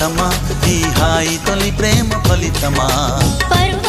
వింత ఈ హాయి తొలి ప్రేమ ఫలితమా? పర్వమా